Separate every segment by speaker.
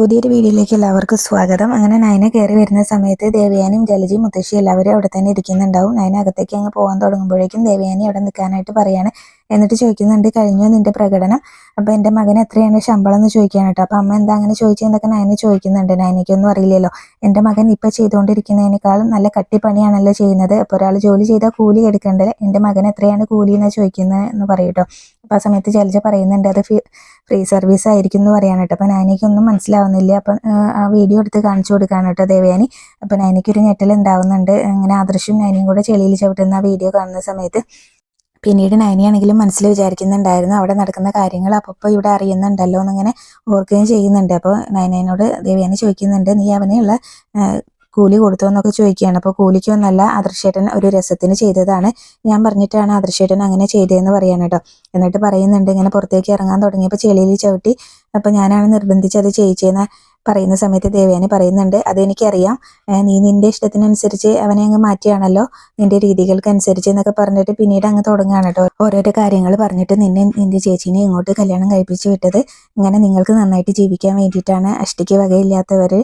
Speaker 1: പുതിയൊരു വീഡിയോയിലേക്ക് എല്ലാവർക്കും സ്വാഗതം. അങ്ങനെ നയന കയറി വരുന്ന സമയത്ത് ദേവയാനിയും ജലജി മുത്തശ്ശി എല്ലാവരും അവിടെ തന്നെ ഇരിക്കുന്നുണ്ടാവും. നയന അകത്തേക്ക് അങ്ങ് പോകാൻ തുടങ്ങുമ്പോഴേക്കും ദേവയാനി അവിടെ നിൽക്കാനായിട്ട് പറയാണ് എന്നിട്ട് ചോദിക്കുന്നുണ്ട് കഴിഞ്ഞു നിന്റെ പ്രകടനം? അപ്പോൾ എന്റെ മകൻ എത്രയാണ് ശമ്പളം എന്ന് ചോദിക്കാൻ കേട്ടോ അപ്പോൾ അമ്മ എന്താ അങ്ങനെ ചോദിച്ചതെന്നൊക്കെ നയനെ ചോദിക്കുന്നുണ്ട്. നയനയ്ക്കൊന്നും അറിയില്ലല്ലോ. എന്റെ മകൻ ഇപ്പോൾ ചെയ്തുകൊണ്ടിരിക്കുന്നതിനേക്കാളും നല്ല കട്ടിപ്പണിയാണല്ലോ ചെയ്യുന്നത്. അപ്പോൾ ഒരാൾ ജോലി ചെയ്താൽ കൂലി എടുക്കേണ്ടത് എന്റെ മകൻ എത്രയാണ് കൂലി എന്ന് ചോദിക്കുന്നത് എന്ന് പറയട്ടോ അപ്പോൾ ആ സമയത്ത് ജലജ പറയുന്നുണ്ട് അത് ഫ്രീ സർവീസ് ആയിരിക്കും എന്ന് പറയാൻ കേട്ടോ അപ്പോൾ നയനയ്ക്കൊന്നും മനസ്സിലാവുന്നില്ല. അപ്പം ആ വീഡിയോ എടുത്ത് കാണിച്ചു കൊടുക്കാൻ കേട്ടോ ദേവയാനി. അപ്പോൾ നയനയ്ക്കൊരു ഞെട്ടൽ ഉണ്ടാവുന്നുണ്ട്. അങ്ങനെ ആദർശും നയനയും കൂടെ ചെളിയിൽ ചവിട്ടുന്ന ആ വീഡിയോ കാണുന്ന സമയത്ത് പിന്നീട് നയനിയാണെങ്കിലും മനസ്സിൽ വിചാരിക്കുന്നുണ്ടായിരുന്നു അവിടെ നടക്കുന്ന കാര്യങ്ങൾ അപ്പോൾ ഇവിടെ അറിയുന്നുണ്ടല്ലോ എന്നിങ്ങനെ ഓർക്കുകയും ചെയ്യുന്നുണ്ട്. അപ്പോൾ നയനയോട് ദേവിയാനെ ചോദിക്കുന്നുണ്ട് നീ അവനെയുള്ള കൂലി കൊടുത്തു എന്നൊക്കെ ചോദിക്കുകയാണ്. അപ്പോൾ കൂലിക്കൊന്നല്ല അദർശേട്ടൻ ഒരു രസത്തിന് ചെയ്തതാണ്. ഞാൻ പറഞ്ഞിട്ടാണ് അദർശേട്ടൻ അങ്ങനെ ചെയ്തതെന്ന് പറയാണ് കേട്ടോ. എന്നിട്ട് പറയുന്നുണ്ട് ഇങ്ങനെ പുറത്തേക്ക് ഇറങ്ങാൻ തുടങ്ങിയപ്പോൾ ചെളിയിൽ ചവിട്ടി അപ്പോൾ ഞാനാണ് നിർബന്ധിച്ച് അത് ചെയ്യിച്ചതെന്ന് പറയുന്ന സമയത്ത് ദേവയാനി പറയുന്നുണ്ട് അതെനിക്കറിയാം. നീ നിന്റെ ഇഷ്ടത്തിനനുസരിച്ച് അവനെ അങ്ങ് മാറ്റിയാണല്ലോ. നിന്റെ രീതികൾക്കനുസരിച്ച് എന്നൊക്കെ പറഞ്ഞിട്ട് പിന്നീട് അങ്ങ് തുടങ്ങുകയാണ് കേട്ടോ. ഓരോരോ കാര്യങ്ങൾ പറഞ്ഞിട്ട് നിന്നെ നിന്റെ ചേച്ചീനെ ഇങ്ങോട്ട് കല്യാണം കഴിപ്പിച്ചു വിട്ടത് ഇങ്ങനെ നിങ്ങൾക്ക് നന്നായിട്ട് ജീവിക്കാൻ വേണ്ടിയിട്ടാണ്. അഷ്ടിക്ക് വകയില്ലാത്തവർ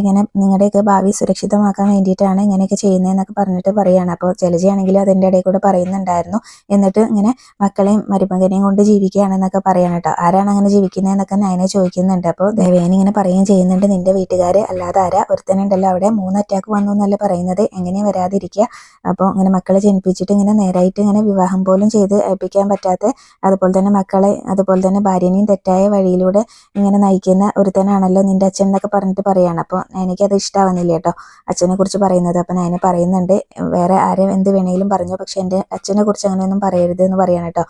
Speaker 1: ഇങ്ങനെ നിങ്ങളുടെയൊക്കെ ഭാവി സുരക്ഷിതമാക്കാൻ വേണ്ടിയിട്ടാണ് ഇങ്ങനെയൊക്കെ ചെയ്യുന്നതെന്നൊക്കെ പറഞ്ഞിട്ട് പറയുകയാണ് അപ്പോൾ ജലജയാണെങ്കിലും അതിന്റെ ഇടയിൽ കൂടെ പറയുന്നുണ്ടായിരുന്നു. എന്നിട്ട് ഇങ്ങനെ മക്കളെയും മരുമകനെയും കൊണ്ട് ജീവിക്കുകയാണെന്നൊക്കെ പറയണം കേട്ടോ. ആരാണ് അങ്ങനെ ജീവിക്കുന്നതെന്നൊക്കെ നയനെ ചോദിക്കുന്നുണ്ട്. അപ്പോൾ ദേവേനിങ്ങനെ ഇങ്ങനെ പറയുകയും ചെയ്യുന്നുണ്ട് നിന്റെ വീട്ടുകാരെ. അല്ലാതെ ആരാ? ഒരുത്തനുണ്ടല്ലോ അവിടെ. മൂന്ന് അറ്റാക്ക് വന്നു എന്നല്ല പറയുന്നത്. എങ്ങനെ വരാതിരിക്കുക? അപ്പോൾ ഇങ്ങനെ മക്കളെ ജനിപ്പിച്ചിട്ട് ഇങ്ങനെ നേരായിട്ട് ഇങ്ങനെ വിവാഹം പോലും ചെയ്ത് ഏൽപ്പിക്കാൻ പറ്റാത്ത അതുപോലെ തന്നെ മക്കളെ അതുപോലെ തന്നെ ഭാര്യനെയും തെറ്റായ വഴിയിലൂടെ ഇങ്ങനെ നയിക്കുന്ന ഒരുത്തനാണല്ലോ നിന്റെ അച്ഛൻ എന്നൊക്കെ പറഞ്ഞിട്ട് പറയാണ്. അപ്പോൾ എനിക്കത് ഇഷ്ടമാവുന്നില്ല കേട്ടോ. അച്ഛനെ കുറിച്ച് പറയുന്നത്. അപ്പം ഞാൻ പറയുന്നുണ്ട് വേറെ ആരും എന്ത് വേണമെങ്കിലും പറഞ്ഞു. പക്ഷെ എന്റെ അച്ഛനെ കുറിച്ച് അങ്ങനെയൊന്നും പറയരുത് എന്ന് പറയാണ് കേട്ടോ.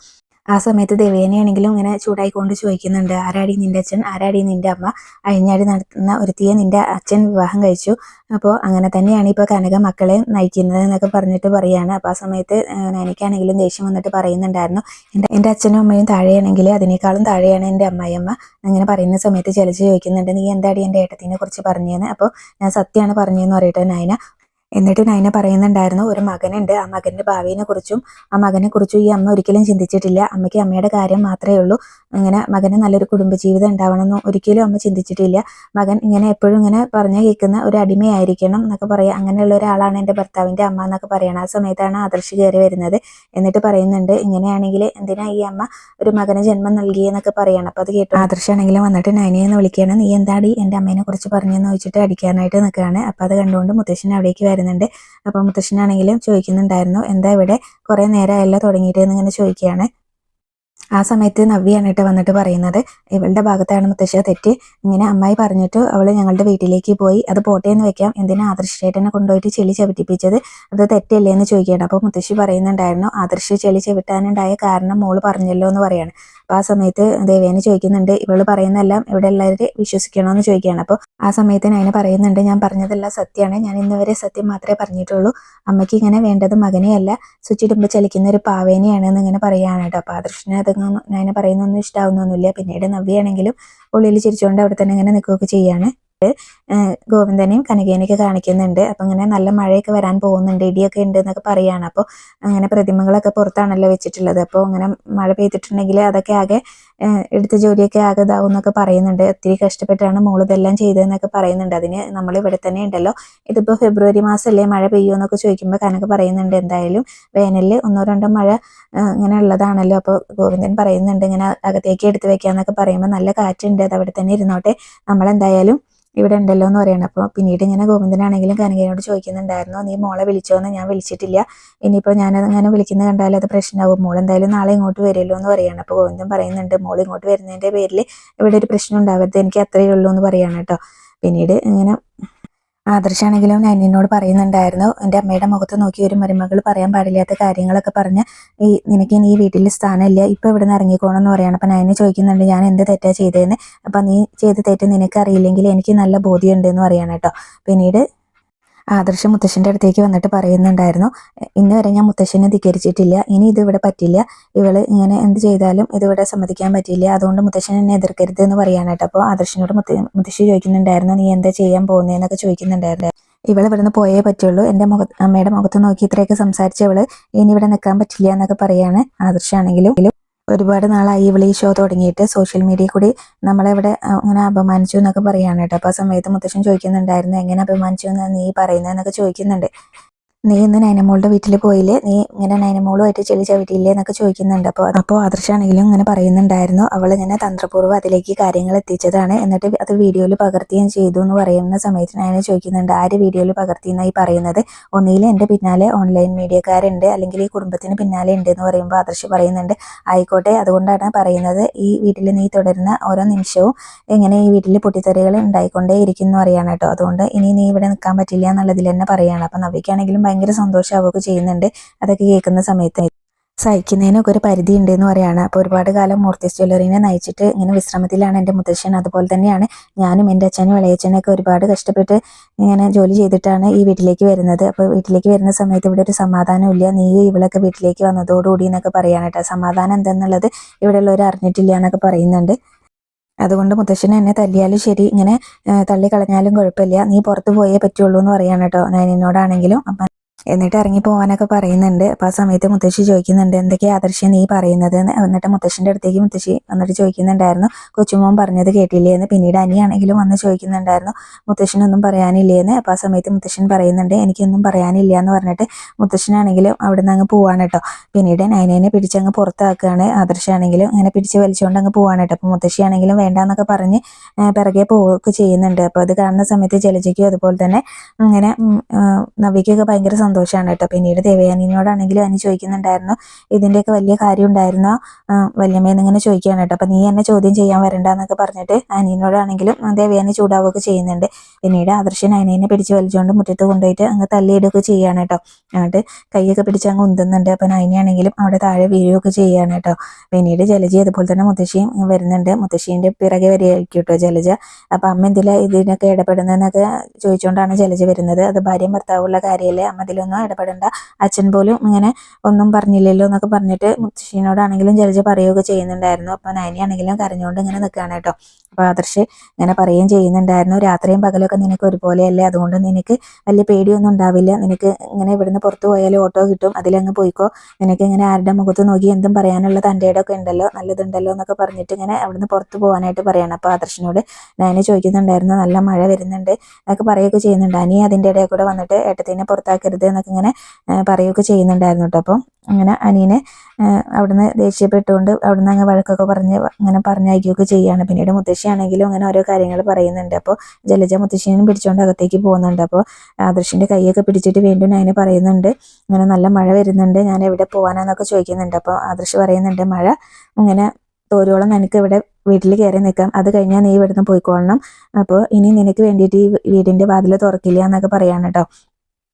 Speaker 1: ആ സമയത്ത് ദേവേനയാണെങ്കിലും ഇങ്ങനെ ചൂടായിക്കൊണ്ട് ചോദിക്കുന്നുണ്ട് ആരാടി നിന്റെ അച്ഛൻ? ആരാടി നിന്റെ അമ്മ? അഴിഞ്ഞാടി നടത്തുന്ന ഒരുത്തിയെ നിന്റെ അച്ഛൻ വിവാഹം കഴിച്ചു. അപ്പോൾ അങ്ങനെ തന്നെയാണ് ഇപ്പോൾ കനക മക്കളെ നയിക്കുന്നത് എന്നൊക്കെ പറഞ്ഞിട്ട് പറയാണ്. അപ്പോൾ ആ സമയത്ത് എനിക്കാണെങ്കിലും ദേഷ്യം വന്നിട്ട് പറയുന്നുണ്ടായിരുന്നു എന്റെ എന്റെ അച്ഛനും അമ്മയും താഴെയാണെങ്കിൽ അതിനേക്കാളും താഴെയാണ് എന്റെ അമ്മായിയമ്മ. അങ്ങനെ പറയുന്ന സമയത്ത് ചലിച്ച് ചോദിക്കുന്നുണ്ട് നീ എന്താടി എന്റെ ഏട്ടത്തിനെ കുറിച്ച് പറഞ്ഞതെന്ന് അപ്പോൾ ഞാൻ സത്യമാണ് പറഞ്ഞതെന്ന് പറയട്ടെ നയന. എന്നിട്ട് നൈന പറയുന്നുണ്ടായിരുന്നു ഒരു മകനുണ്ട്. ആ മകന്റെ ഭാവിയെ കുറിച്ചും ആ മകനെ കുറിച്ചും ഈ അമ്മ ഒരിക്കലും ചിന്തിച്ചിട്ടില്ല. അമ്മയ്ക്ക് അമ്മയുടെ കാര്യം മാത്രമേ ഉള്ളൂ. അങ്ങനെ മകന് നല്ലൊരു കുടുംബജീവിതം ഉണ്ടാവണമെന്നും ഒരിക്കലും അമ്മ ചിന്തിച്ചിട്ടില്ല. മകൻ ഇങ്ങനെ എപ്പോഴും ഇങ്ങനെ പറഞ്ഞു കേൾക്കുന്ന ഒരു അടിമയായിരിക്കണം എന്നൊക്കെ പറയാം. അങ്ങനെയുള്ള ഒരാളാണ് എന്റെ ഭർത്താവിന്റെ അമ്മ എന്നൊക്കെ പറയണം. ആ സമയത്താണ് ആദർശ് കയറി വരുന്നത്. എന്നിട്ട് പറയുന്നുണ്ട് ഇങ്ങനെയാണെങ്കിൽ എന്തിനാ ഈ അമ്മ ഒരു മകന് ജന്മം നൽകിയെന്നൊക്കെ പറയണം? അപ്പോൾ അത് കേട്ടു. ആദർശാണെങ്കിലും വന്നിട്ട് നൈനയെന്ന് വിളിക്കുകയാണ് നീ എന്താടി എന്റെ അമ്മേനെ കുറിച്ച് പറഞ്ഞെന്ന് ചോദിച്ചിട്ട് അടിക്കാനായിട്ട് നിൽക്കുകയാണ്? അപ്പോൾ അത് കണ്ടുകൊണ്ട് മുത്തശ്ശൻ അവിടേക്ക് വരുന്നത് പറയുന്നുണ്ട് അപ്പോൾ മുത്തശ്ശനാണെങ്കിലും ചോദിക്കുന്നുണ്ടായിരുന്നു എന്താ ഇവിടെ? കുറേ നേരമായല്ലോ തുടങ്ങിയിട്ട് എന്നിങ്ങനെ ചോദിക്കുകയാണ്. ആ സമയത്ത് നവ്യാണ് കേട്ടോ വന്നിട്ട് പറയുന്നത്. ഇവളുടെ ഭാഗത്താണ് മുത്തശ്ശ തെറ്റ്. ഇങ്ങനെ അമ്മായി പറഞ്ഞിട്ട് അവൾ ഞങ്ങളുടെ വീട്ടിലേക്ക് പോയി. അത് പോട്ടെ എന്ന് വെക്കാം. എന്തിനാ ആദർശേട്ടനെ കൊണ്ടുപോയിട്ട് ചെളി ചവിട്ടിപ്പിച്ചത്? അത് തെറ്റല്ലേ എന്ന് ചോദിക്കുകയാണ്. അപ്പോൾ മുത്തശ്ശി പറയുന്നുണ്ടായിരുന്നു ആദർശ ചെളി ചവിട്ടാനുണ്ടായ കാരണം മോൾ പറഞ്ഞല്ലോ എന്ന് പറയാണ്. അപ്പോൾ ആ സമയത്ത് ദേവേനെ ചോദിക്കുന്നുണ്ട് ഇവൾ പറയുന്നതെല്ലാം ഇവിടെ എല്ലാവരും വിശ്വസിക്കണമെന്ന് ചോദിക്കുകയാണ്. അപ്പോൾ ആ സമയത്ത് ഞാൻ പറയുന്നുണ്ട് ഞാൻ പറഞ്ഞതെല്ലാം സത്യമാണ്. ഞാൻ ഇന്നുവരെ സത്യം മാത്രമേ പറഞ്ഞിട്ടുള്ളൂ. അമ്മയ്ക്ക് ഇങ്ങനെ വേണ്ടത് മകനെയല്ല. സ്വിച്ചിടുമ്പോൾ ചലിക്കുന്ന ഒരു പാവേനെയാണ് എന്ന് ഇങ്ങനെ പറയുകയാണ് കേട്ടോ. അപ്പോൾ ആദർശിനെ അതൊന്നും ഞാൻ പറയുന്നൊന്നും ഇഷ്ടാവുന്നൊന്നുമില്ല. പിന്നീട് നവ്യയാണെങ്കിലും ഉള്ളിൽ ചിരിച്ചുകൊണ്ട് അവിടെ തന്നെ ഇങ്ങനെ നിൽക്കുകയൊക്കെ ചെയ്യാണ് ഗോവിന്ദനെയും കനകേനെയൊക്കെ കാണിക്കുന്നുണ്ട്. അപ്പം ഇങ്ങനെ നല്ല മഴയൊക്കെ വരാൻ പോകുന്നുണ്ട്. ഇടിയൊക്കെ ഉണ്ട് എന്നൊക്കെ പറയുകയാണ് അപ്പോൾ അങ്ങനെ പ്രതിമകളൊക്കെ പുറത്താണല്ലോ വെച്ചിട്ടുള്ളത്. അപ്പോൾ അങ്ങനെ മഴ പെയ്തിട്ടുണ്ടെങ്കിൽ അതൊക്കെ ആകെ എടുത്ത ജോലിയൊക്കെ ആകെ ഇതാവും എന്നൊക്കെ പറയുന്നുണ്ട്. ഒത്തിരി കഷ്ടപ്പെട്ടാണ് മോൾ ഇതെല്ലാം ചെയ്തതെന്നൊക്കെ പറയുന്നുണ്ട്. അതിന് നമ്മൾ ഇവിടെ തന്നെ ഉണ്ടല്ലോ. ഇതിപ്പോൾ ഫെബ്രുവരി മാസമല്ലേ മഴ പെയ്യുമെന്നൊക്കെ ചോദിക്കുമ്പോൾ കനക പറയുന്നുണ്ട്. എന്തായാലും വേനലിൽ ഒന്നോ രണ്ടോ മഴ ഇങ്ങനെ ഉള്ളതാണല്ലോ. അപ്പോൾ ഗോവിന്ദൻ പറയുന്നുണ്ട് ഇങ്ങനെ അകത്തേക്ക് എടുത്തു വെക്കാന്നൊക്കെ പറയുമ്പോൾ നല്ല കാറ്റുണ്ട്. അത് അവിടെ തന്നെ ഇരുന്നോട്ടെ. നമ്മളെന്തായാലും ഇവിടെ ഉണ്ടല്ലോ എന്ന് പറയണം. അപ്പോൾ പിന്നീട് ഇങ്ങനെ ഗോവിന്ദനാണെങ്കിലും കനകയോട് ചോദിക്കുന്നുണ്ടായിരുന്നു നീ മോളെ വിളിച്ചോ എന്ന്? ഞാൻ വിളിച്ചിട്ടില്ല. ഇനിയിപ്പോൾ ഞാൻ അങ്ങനെ വിളിക്കുന്നത് കണ്ടാൽ അത് പ്രശ്നമാകും മോൾ എന്തായാലും നാളെ ഇങ്ങോട്ട് വരുമല്ലോ എന്ന് പറയാണ്. അപ്പോൾ ഗോവിന്ദൻ പറയുന്നുണ്ട് മോൾ ഇങ്ങോട്ട് വരുന്നതിന്റെ പേരിൽ ഇവിടെ ഒരു പ്രശ്നം ഉണ്ടാവരുത്. എനിക്ക് അത്രയേ ഉള്ളൂ എന്ന് പറയാണ് കേട്ടോ. പിന്നീട് ഇങ്ങനെ ആദർശാണെങ്കിലും ഞാൻ എന്നോട് പറയുന്നുണ്ടായിരുന്നു. എന്റെ അമ്മയുടെ മുഖത്ത് നോക്കി ഒരു മരുമകൾ പറയാൻ പാടില്ലാത്ത കാര്യങ്ങളൊക്കെ പറഞ്ഞ് ഈ നിനക്ക് ഇനി ഈ വീട്ടിൽ സ്ഥാനമില്ല. ഇപ്പം ഇവിടെ നിന്ന് ഇറങ്ങിക്കോണമെന്ന് പറയണം. അപ്പം ഞാൻ ചോദിക്കുന്നുണ്ട് ഞാൻ എന്ത് തെറ്റാ ചെയ്തതെന്ന് അപ്പം നീ ചെയ്ത തെറ്റ് നിനക്ക് അറിയില്ലെങ്കിൽ എനിക്ക് നല്ല ബോധ്യമുണ്ട് എന്ന് പറയണം കേട്ടോ. പിന്നീട് ആദർശം മുത്തശ്ശന്റെ അടുത്തേക്ക് വന്നിട്ട് പറയുന്നുണ്ടായിരുന്നു ഇന്ന് വരെ ഞാൻ മുത്തശ്ശനെ ധിക്കരിച്ചിട്ടില്ല ഇനി ഇതിവിടെ പറ്റില്ല. ഇവൾ ഇങ്ങനെ എന്ത് ചെയ്താലും ഇതിവിടെ സമ്മതിക്കാൻ പറ്റില്ല. അതുകൊണ്ട് മുത്തശ്ശൻ എന്നെ എതിർക്കരുത് എന്ന് പറയാനായിട്ട് അപ്പോൾ ആദർശനോട് മുത്ത മുത്തശ്ശി ചോദിക്കുന്നുണ്ടായിരുന്നു നീ എന്താ ചെയ്യാൻ പോകുന്നതെന്നൊക്കെ ചോദിക്കുന്നുണ്ടായിരുന്നു. ഇവൾ ഇവിടുന്ന് പോയേ പറ്റുള്ളൂ. എന്റെ മുഖ അമ്മയുടെ മുഖത്ത് നോക്കി ഇത്രയൊക്കെ സംസാരിച്ച ഇവൾ ഇനി ഇവിടെ നിൽക്കാൻ പറ്റില്ല എന്നൊക്കെ പറയാണ് ആദർശാണെങ്കിലും ഒരുപാട് നാളായി ഇവൾ ഈ ഷോ തുടങ്ങിയിട്ട് സോഷ്യൽ മീഡിയ കൂടി നമ്മളെവിടെ അങ്ങനെ അപമാനിച്ചു എന്നൊക്കെ പറയുകയാണ് കേട്ടോ. അപ്പോൾ ആ സമയത്ത് മുത്തശ്ശൻ ചോദിക്കുന്നുണ്ടായിരുന്നു എങ്ങനെ അപമാനിച്ചു എന്നാണ് നീ പറയുന്നത് എന്നൊക്കെ ചോദിക്കുന്നുണ്ട്. നീ ഇന്ന് നൈനമോളുടെ വീട്ടിൽ പോയില്ലേ? നീ ഇങ്ങനെ നൈനമോളുമായിട്ട് ചെളി ചവിട്ടിയില്ലേ എന്നൊക്കെ ചോദിക്കുന്നുണ്ട്. അപ്പോൾ അപ്പോൾ ആദർശാണെങ്കിലും ഇങ്ങനെ പറയുന്നുണ്ടായിരുന്നു. അവൾ ഇങ്ങനെ തന്ത്രപൂർവം അതിലേക്ക് കാര്യങ്ങൾ എത്തിച്ചതാണ്. എന്നിട്ട് അത് വീഡിയോയിൽ പകർത്തുകയും ചെയ്തു എന്ന് പറയുന്ന സമയത്ത് ഞാൻ ചോദിക്കുന്നുണ്ട് ആര് വീഡിയോയിൽ പകർത്തിയെന്നായി പറയുന്നത്? ഒന്നിയിൽ എന്റെ പിന്നാലെ ഓൺലൈൻ മീഡിയക്കാരുണ്ട്. അല്ലെങ്കിൽ ഈ കുടുംബത്തിന് പിന്നാലെ ഉണ്ട് എന്ന് പറയുമ്പോൾ ആദർശ് പറയുന്നുണ്ട് ആയിക്കോട്ടെ അതുകൊണ്ടാണ് പറയുന്നത്. ഈ വീട്ടിൽ നീ തുടരുന്ന ഓരോ നിമിഷവും ഇങ്ങനെ ഈ വീട്ടിൽ പൊട്ടിത്തെറികൾ ഉണ്ടായിക്കൊണ്ടേ ഇരിക്കുന്നു അറിയാണ് കേട്ടോ. അതുകൊണ്ട് ഇനി നീ ഇവിടെ നിൽക്കാൻ പറ്റില്ല എന്നുള്ളതിൽ തന്നെ പറയുകയാണ് അപ്പം നവിക്കാണെങ്കിലും ഭയങ്കര സന്തോഷമാവുകയൊക്കെ ചെയ്യുന്നുണ്ട്. അതൊക്കെ കേൾക്കുന്ന സമയത്ത് സഹിക്കുന്നതിനൊക്കെ ഒരു പരിധി ഉണ്ട് എന്ന് പറയാണ്. അപ്പോൾ ഒരുപാട് കാലം മൂർത്തി ജ്വല്ലറിനെ നയിച്ചിട്ട് ഇങ്ങനെ വിശ്രമത്തിലാണ് എന്റെ മുത്തശ്ശൻ. അതുപോലെ തന്നെയാണ് ഞാനും എന്റെ അച്ഛനും ഇളയച്ഛനൊക്കെ ഒരുപാട് കഷ്ടപ്പെട്ട് ഇങ്ങനെ ജോലി ചെയ്തിട്ടാണ് ഈ വീട്ടിലേക്ക് വരുന്നത്. അപ്പോൾ വീട്ടിലേക്ക് വരുന്ന സമയത്ത് ഇവിടെ ഒരു സമാധാനമില്ല നീ ഇവളൊക്കെ വീട്ടിലേക്ക് വന്നതോടുകൂടി എന്നൊക്കെ പറയാണ് കേട്ടോ. സമാധാനം എന്തെന്നുള്ളത് ഇവിടെ ഉള്ളവർ അറിഞ്ഞിട്ടില്ല എന്നൊക്കെ പറയുന്നുണ്ട്. അതുകൊണ്ട് മുത്തശ്ശനെ എന്നെ തല്ലിയാലും ശരി ഇങ്ങനെ തള്ളി കളഞ്ഞാലും കുഴപ്പമില്ല. നീ പുറത്തു പോയേ പറ്റുള്ളൂ എന്ന് പറയാണ് കേട്ടോ. എന്നോടാണെങ്കിലും അപ്പം എന്നിട്ട് ഇറങ്ങി പോകാനൊക്കെ പറയുന്നുണ്ട്. അപ്പോൾ ആ സമയത്ത് മുത്തശ്ശി ചോദിക്കുന്നുണ്ട് എന്തൊക്കെയാ ആദർശം നീ പറയുന്നത്? എന്ന് എന്നിട്ട് മുത്തശ്ശിന്റെ അടുത്തേക്ക് മുത്തശ്ശി വന്നിട്ട് ചോദിക്കുന്നുണ്ടായിരുന്നു കൊച്ചുമോൻ പറഞ്ഞത് കേട്ടില്ലേ? എന്ന്. പിന്നീട് അനിയാണെങ്കിലും വന്ന് ചോദിക്കുന്നുണ്ടായിരുന്നു മുത്തശ്ശനൊന്നും പറയാനില്ലേന്ന് അപ്പോൾ ആ സമയത്ത് മുത്തശ്ശൻ പറയുന്നുണ്ട് എനിക്കൊന്നും പറയാനില്ല എന്ന് പറഞ്ഞിട്ട് മുത്തശ്ശനാണെങ്കിലും അവിടെ നിന്ന് അങ്ങ് പോവാണ് കേട്ടോ. പിന്നീട് നൈനേനെ പിടിച്ചങ്ങ് പുറത്താക്കുകയാണ്. ആദർശാണെങ്കിലും അങ്ങനെ പിടിച്ച് വലിച്ചുകൊണ്ട് അങ്ങ് പോവാണ് കേട്ടോ. അപ്പോൾ മുത്തശ്ശിയാണെങ്കിലും വേണ്ടാന്നൊക്കെ പറഞ്ഞ് പിറകെ പോവുകയൊക്കെ ചെയ്യുന്നുണ്ട്. അപ്പോൾ അത് കാണുന്ന സമയത്ത് ജലജയ്ക്കും അതുപോലെ തന്നെ അങ്ങനെ നവിക്കൊക്കെ ഭയങ്കര സന്തോഷമാണ് കേട്ടോ. പിന്നീട് ദേവയാനിനോടാണെങ്കിലും അനി ചോദിക്കുന്നുണ്ടായിരുന്നു ഇതിന്റെയൊക്കെ വലിയ കാര്യം ഉണ്ടായിരുന്നോ വല്യമ്മയെന്ന് ഇങ്ങനെ ചോദിക്കുകയാണ് കേട്ടോ. അപ്പം നീ എന്നെ ചോദ്യം ചെയ്യാൻ വരണ്ടെന്നൊക്കെ പറഞ്ഞിട്ട് അനിയനോടാണെങ്കിലും ദേവയാനി ചൂടാവുകയൊക്കെ ചെയ്യുന്നുണ്ട്. പിന്നീട് ആദർശൻ അനിയനെ പിടിച്ച് വലിച്ചുകൊണ്ട് മുറ്റത്ത് കൊണ്ടുപോയിട്ട് അങ്ങ് തല്ലിയിടുകയൊക്കെ ചെയ്യാണ് കേട്ടോ. എന്നിട്ട് കൈയൊക്കെ പിടിച്ച് അങ്ങ് ഉന്തുന്നുണ്ട്. അപ്പം അനിയാണെങ്കിലും അവിടെ താഴെ വീഴുകയൊക്കെ ചെയ്യാണ് കേട്ടോ. പിന്നീട് ജലജി അതുപോലെ തന്നെ മുത്തശ്ശിയും വരുന്നുണ്ട്. മുത്തശ്ശീന്റെ പിറകെ വരികയായിരിക്കും കേട്ടോ ജലജ. അപ്പം അമ്മ എന്തിലാ ഇതിനൊക്കെ ഇടപെടുന്നതെന്നൊക്കെ ചോദിച്ചുകൊണ്ടാണ് ജലജ വരുന്നത്. അത് ഭാര്യയും ഭർത്താവുള്ള കാര്യമല്ലേ? അമ്മ അതിലൊന്നും ഇടപെടേണ്ട. അച്ഛൻ പോലും ഇങ്ങനെ ഒന്നും പറഞ്ഞില്ലല്ലോ എന്നൊക്കെ പറഞ്ഞിട്ട് മുത്തശ്ശീനോടാണെങ്കിലും ജലജ പറയുകയൊക്കെ ചെയ്യുന്നുണ്ടായിരുന്നു. അപ്പോൾ നയനിയാണെങ്കിലും കരഞ്ഞുകൊണ്ട് ഇങ്ങനെ നിൽക്കുകയാണ് കേട്ടോ. അപ്പോൾ ആദർശ് ഇങ്ങനെ പറയുകയും ചെയ്യുന്നുണ്ടായിരുന്നു. രാത്രിയും പകലൊക്കെ നിനക്ക് ഒരുപോലെയല്ലേ? അതുകൊണ്ട് നിനക്ക് വലിയ പേടിയൊന്നും ഉണ്ടാവില്ല. നിനക്ക് ഇങ്ങനെ ഇവിടുന്ന് പുറത്തു പോയാലും ഓട്ടോ കിട്ടും. അതിലങ്ങ് പോയിക്കോ. നിനക്ക് ഇങ്ങനെ ആരുടെ മുഖത്ത് നോക്കി എന്തും പറയാനുള്ള തന്റെ ഒക്കെ ഉണ്ടല്ലോ? നല്ലതുണ്ടല്ലോ എന്നൊക്കെ പറഞ്ഞിട്ട് ഇങ്ങനെ അവിടുന്ന് പുറത്ത് പോകാനായിട്ട് പറയണം. അപ്പോൾ ആദർശിനോട് ഞാൻ ചോദിക്കുന്നുണ്ടായിരുന്നു നല്ല മഴ വരുന്നുണ്ട് എന്നൊക്കെ പറയുകയൊക്കെ ചെയ്യുന്നുണ്ട്. അനി അതിന്റെ ഇടയിൽ കൂടെ വന്നിട്ട് ഏട്ടത്തിനെ പുറത്താക്കരുത് എന്നൊക്കെ ഇങ്ങനെ പറയുകയൊക്കെ ചെയ്യുന്നുണ്ടായിരുന്നു കേട്ടോ. അപ്പം അങ്ങനെ അനിയനെ അവിടുന്ന് ദേഷ്യപ്പെട്ടുകൊണ്ട് അവിടുന്ന് അങ്ങ് വഴക്കൊക്കെ പറഞ്ഞ് അങ്ങനെ പറഞ്ഞയക്കുകയൊക്കെ ചെയ്യുകയാണ്. പിന്നീട് മുത്തശ്ശിയാണെങ്കിലും അങ്ങനെ ഓരോ കാര്യങ്ങൾ പറയുന്നുണ്ട്. അപ്പോൾ ജലജ മുത്തശ്ശീനും പിടിച്ചുകൊണ്ട് അകത്തേക്ക് പോകുന്നുണ്ട്. അപ്പോൾ ആദർശിന്റെ കൈയൊക്കെ പിടിച്ചിട്ട് വീണ്ടും നയന് പറയുന്നുണ്ട് ഇങ്ങനെ നല്ല മഴ വരുന്നുണ്ട് ഞാൻ എവിടെ പോകാനാന്നൊക്കെ ചോദിക്കുന്നുണ്ട്. അപ്പോൾ ആദർശ് പറയുന്നുണ്ട് മഴ ഇങ്ങനെ തോരോളം നിനക്ക് ഇവിടെ വീട്ടിൽ കയറി നിൽക്കാം. അത് കഴിഞ്ഞാൽ നീ ഇവിടുന്ന് പോയിക്കൊള്ളണം അപ്പോൾ ഇനി നിനക്ക് വേണ്ടിയിട്ട് ഈ വീടിന്റെ വാതിൽ തുറക്കില്ല എന്നൊക്കെ പറയാണ് കേട്ടോ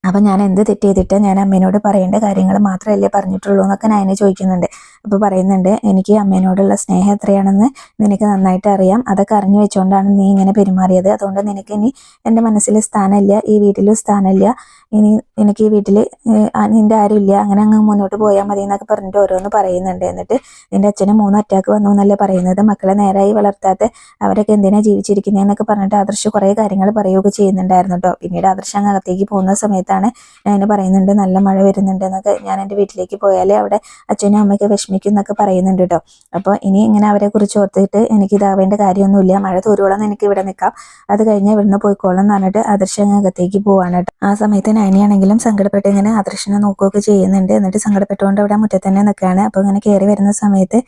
Speaker 1: അപ്പം ഞാൻ എന്ത് തെറ്റ് ചെയ്തിട്ട് ഞാൻ അമ്മേനോട് പറയേണ്ട കാര്യങ്ങൾ മാത്രമല്ലേ പറഞ്ഞിട്ടുള്ളൂ എന്നൊക്കെ ഞാൻ ചോദിക്കുന്നുണ്ട്. അപ്പോൾ പറയുന്നുണ്ട് എനിക്ക് അമ്മേനോടുള്ള സ്നേഹം എത്രയാണെന്ന് നിനക്ക് നന്നായിട്ട് അറിയാം. അതൊക്കെ അറിഞ്ഞു വെച്ചുകൊണ്ടാണ് നീ ഇങ്ങനെ പെരുമാറിയത്. അതുകൊണ്ട് നിനക്ക് ഇനി എന്റെ മനസ്സിൽ സ്ഥാനമില്ല ഈ വീട്ടിലും സ്ഥാനമില്ല. ഇനി എനിക്ക് ഈ വീട്ടിൽ നിന്റെ ആരുമില്ല. അങ്ങനെ അങ്ങ് മുന്നോട്ട് പോയാൽ മതി എന്നൊക്കെ പറഞ്ഞിട്ട് ഓരോന്ന് പറയുന്നുണ്ട്. എന്നിട്ട് നിന്റെ അച്ഛന് മൂന്ന് അറ്റാക്ക് വന്നു എന്നല്ലേ പറയുന്നത്. മക്കളെ നേരായി വളർത്താത്ത അവരൊക്കെ എന്തിനാ എന്തിനാണ് ജീവിച്ചിരിക്കുന്നതെന്നൊക്കെ പറഞ്ഞിട്ട് ആദർശ് കുറേ കാര്യങ്ങൾ പറയുകയൊക്കെ ചെയ്യുന്നുണ്ടായിരുന്നു കേട്ടോ പിന്നീട് ആദർശ് അങ്ങ് അകത്തേക്ക് പോകുന്ന സമയത്താണ് ഞാൻ പറയുന്നുണ്ട് നല്ല മഴ വരുന്നുണ്ട് എന്നൊക്കെ. ഞാൻ എന്റെ വീട്ടിലേക്ക് പോയാലേ അവിടെ അച്ഛനും അമ്മയ്ക്ക് വിഷമിക്കും എന്നൊക്കെ പറയുന്നുണ്ട് കേട്ടോ അപ്പോൾ ഇനി ഇങ്ങനെ അവരെ കുറിച്ച് ഓർത്തിട്ട് എനിക്ക് ഇതാവേണ്ട കാര്യമൊന്നുമില്ല. മഴ തോരുവോളം എനിക്ക് ഇവിടെ നിൽക്കാം. അത് കഴിഞ്ഞ് ഇവിടുന്ന് പോയിക്കോളാം എന്ന് പറഞ്ഞിട്ട് ആദർശ് അങ്ങ് അകത്തേക്ക് പോവാണ് കേട്ടോ ആ സമയത്ത് നയനിയാണെങ്കിലും സങ്കടപ്പെട്ട് ഇങ്ങനെ ആദർശനെ നോക്കുകയൊക്കെ ചെയ്യുന്നുണ്ട്. എന്നിട്ട് സങ്കടപ്പെട്ടുകൊണ്ട് അവിടെ മുറ്റത്ത് തന്നെ നിൽക്കുകയാണ്. അപ്പോൾ ഇങ്ങനെ കയറി വരുന്ന സമയത്ത്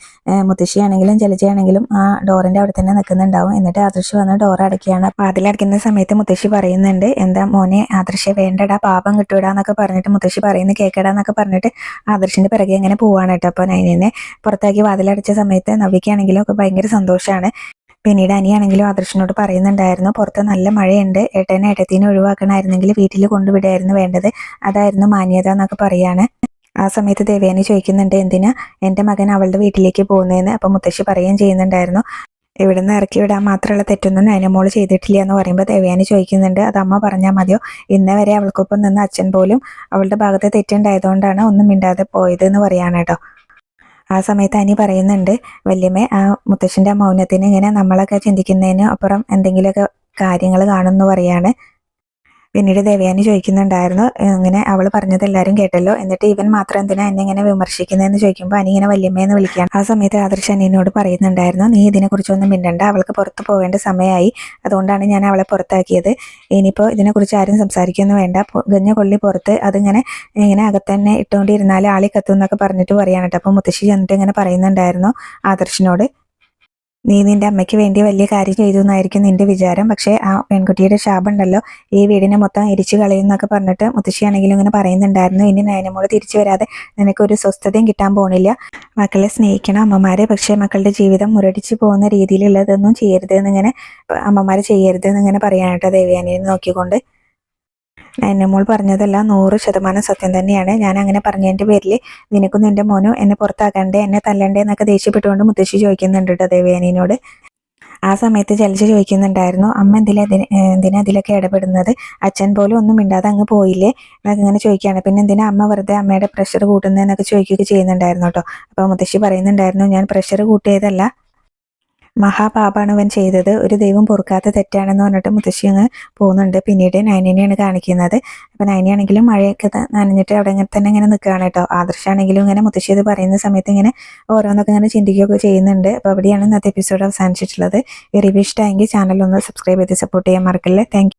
Speaker 1: മുത്തശ്ശിയാണെങ്കിലും ജലജയാണെങ്കിലും ആ ഡോറിന്റെ അവിടെ തന്നെ നിൽക്കുന്നുണ്ടാവും. എന്നിട്ട് ആദർശ് വന്ന് ഡോർ അടയ്ക്കുകയാണ്. അപ്പോൾ അതിലടയ്ക്കുന്ന സമയത്ത് മുത്തശ്ശി പറയുന്നുണ്ട് എന്താ മോനെ ആദർശ വേണ്ടടാ പാപം കിട്ടൂടാന്നൊക്കെ പറഞ്ഞിട്ട് മുത്തശ്ശി പറയുന്നത് കേൾക്കടാന്നൊക്കെ പറഞ്ഞിട്ട് ആദർശിന്റെ പിറകെ ഇങ്ങനെ പോവാണ് കേട്ടോ അപ്പോൾ നയനെ പുറത്താക്കി വാതിലടച്ച സമയത്ത് നവിക്കാണെങ്കിലും ഒക്കെ ഭയങ്കര സന്തോഷമാണ് പിന്നീട് അനിയാണെങ്കിലും ആദർശനോട് പറയുന്നുണ്ടായിരുന്നു പുറത്ത് നല്ല മഴയുണ്ട് ഏട്ടനെ ഏട്ടത്തിനെ ഒഴിവാക്കണമായിരുന്നെങ്കിൽ വീട്ടിൽ കൊണ്ടുവിടായിരുന്നു വേണ്ടത്. അതായിരുന്നു മാന്യത എന്നൊക്കെ പറയാണ്. ആ സമയത്ത് ദേവയാനി ചോദിക്കുന്നുണ്ട് എന്തിനാ എന്റെ മകൻ അവളുടെ വീട്ടിലേക്ക് പോകുന്നതെന്ന്? അപ്പം മുത്തശ്ശി പറയുകയും ചെയ്യുന്നുണ്ടായിരുന്നു ഇവിടുന്ന് ഇറക്കി വിടാൻ മാത്രമുള്ള തെറ്റൊന്നും നയനമോൾ ചെയ്തിട്ടില്ല എന്ന് പറയുമ്പോൾ ദേവയാനി ചോദിക്കുന്നുണ്ട് അത് അമ്മ പറഞ്ഞാൽ മതിയോ? ഇന്നേ വരെ അവൾക്കൊപ്പം നിന്ന് അച്ഛൻ പോലും അവളുടെ ഭാഗത്തെ തെറ്റുണ്ടായതുകൊണ്ടാണ് ഒന്നും മിണ്ടാതെ പോയത് എന്ന് പറയാണ് ആ സമയത്ത് അനി പറയുന്നുണ്ട് വല്യമ്മ ആ മുത്തശ്ശന്റെ മൗനത്തിന് ഇങ്ങനെ നമ്മളൊക്കെ ചിന്തിക്കുന്നതിന് അപ്പുറം എന്തെങ്കിലുമൊക്കെ കാര്യങ്ങൾ കാണുമെന്ന് പറയാണ്. പിന്നീട് ദേവയാനി ചോദിക്കുന്നുണ്ടായിരുന്നു ഇങ്ങനെ അവൾ പറഞ്ഞത് എല്ലാവരും കേട്ടല്ലോ എന്നിട്ട് ഇവൻ മാത്രം എന്തിനാ എന്നെ ഇങ്ങനെ വിമർശിക്കുന്നതെന്ന് ചോദിക്കുമ്പോൾ അനി ഇങ്ങനെ വല്യമ്മയെന്ന് വിളിക്കുകയാണ്. ആ സമയത്ത് ആദർശ് അനിയനോട് പറയുന്നുണ്ടായിരുന്നു നീ ഇതിനെക്കുറിച്ചൊന്നും മിണ്ടണ്ട അവൾക്ക് പുറത്ത് പോകേണ്ട സമയമായി അതുകൊണ്ടാണ് ഞാൻ അവളെ പുറത്താക്കിയത്. ഇനിയിപ്പോൾ ഇതിനെക്കുറിച്ച് ആരും സംസാരിക്കൊന്നും വേണ്ട ഗഞ്ഞ കൊള്ളി പുറത്ത് അതിങ്ങനെ ഇങ്ങനെ അകത്തന്നെ ഇട്ടുകൊണ്ടിരുന്നാൽ ആളി കത്തും എന്നൊക്കെ പറഞ്ഞിട്ട് കേട്ടോ അപ്പോൾ മുത്തശ്ശി ചെന്നിട്ട് ഇങ്ങനെ പറയുന്നുണ്ടായിരുന്നു ആദർശിനോട് നീ നിന്റെ അമ്മയ്ക്ക് വേണ്ടി വലിയ കാര്യം ചെയ്തു എന്നായിരിക്കും നിന്റെ വിചാരം. പക്ഷേ ആ പെൺകുട്ടിയുടെ ശാപമുണ്ടല്ലോ. ഈ വീടിനെ മൊത്തം എരിച്ചു കളയുന്നൊക്കെ പറഞ്ഞിട്ട് മുത്തശ്ശിയാണെങ്കിലും ഇങ്ങനെ പറയുന്നുണ്ടായിരുന്നു. ഇനി നയനമോൾ തിരിച്ചു വരാതെ നിനക്കൊരു സ്വസ്ഥതയും കിട്ടാൻ പോണില്ല. മക്കളെ സ്നേഹിക്കണം അമ്മമാരെ. പക്ഷേ മക്കളുടെ ജീവിതം മുരടിച്ചു പോകുന്ന രീതിയിലുള്ളതൊന്നും ചെയ്യരുത് എന്നിങ്ങനെ അമ്മമാരെ ചെയ്യരുത് എന്നിങ്ങനെ പറയാനായിട്ട് ദേവയാനിയെ നോക്കിക്കൊണ്ട്. നയനമോൾ പറഞ്ഞതെല്ലാം നൂറ് ശതമാനം സത്യം തന്നെയാണ്. ഞാൻ അങ്ങനെ പറഞ്ഞതിന്റെ പേരിൽ നിനക്കൊന്നും എന്റെ മോനോ എന്നെ പുറത്താക്കണ്ടേ എന്നെ തല്ലണ്ടേ എന്നൊക്കെ ദേഷ്യപ്പെട്ടുകൊണ്ട് മുത്തശ്ശി ചോദിക്കുന്നുണ്ട് കേട്ടോ ദേവയാനിയോട് ആ സമയത്ത് ജലജ ചോദിക്കുന്നുണ്ടായിരുന്നു അമ്മ എന്തിനാ എന്തിനാ അതിലൊക്കെ ഇടപെടുന്നത്? അച്ഛൻ പോലും ഒന്നും മിണ്ടാതെ അങ്ങ് പോയില്ലേ? എന്നൊക്കെ ഇങ്ങനെ ചോദിക്കുകയാണ്. പിന്നെ എന്തിനാ അമ്മ വെറുതെ അമ്മയുടെ പ്രഷർ കൂട്ടുന്നതെന്നൊക്കെ ചോദിക്കുകയൊക്കെ ചെയ്യുന്നുണ്ടായിരുന്നു കേട്ടോ. അപ്പോൾ മുത്തശ്ശി പറയുന്നുണ്ടായിരുന്നു ഞാൻ പ്രഷർ കൂട്ടിയതല്ല മഹാപാപാണ് ഇവൻ ചെയ്തത് ഒരു ദൈവം പൊറുക്കാത്ത തെറ്റാണെന്ന് പറഞ്ഞിട്ട് മുത്തശ്ശി അങ്ങ് പോകുന്നുണ്ട്. പിന്നീട് നയനിനെയാണ് കാണിക്കുന്നത്. അപ്പോൾ നയനിയാണെങ്കിലും മഴയൊക്കെ നനഞ്ഞിട്ട് അവിടെ ഇങ്ങനെ തന്നെ ഇങ്ങനെ നിൽക്കുകയാണ് കേട്ടോ. ആദർശാണെങ്കിലും ഇങ്ങനെ മുത്തശ്ശി ഇത് പറയുന്ന സമയത്ത് ഇങ്ങനെ ഓരോന്നൊക്കെ ഇങ്ങനെ ചിന്തിക്കുകയൊക്കെ ചെയ്യുന്നുണ്ട്. അപ്പോൾ അവിടെയാണ് ഇന്നത്തെ എപ്പിസോഡ് അവസാനിച്ചിട്ടുള്ളത്. ഈ റിവ്യൂ ഇഷ്ടമായെങ്കിൽ ചാനൽ ഒന്ന് സബ്സ്ക്രൈബ് ചെയ്ത് സപ്പോർട്ട് ചെയ്യാൻ മറക്കല്ലേ. താങ്ക്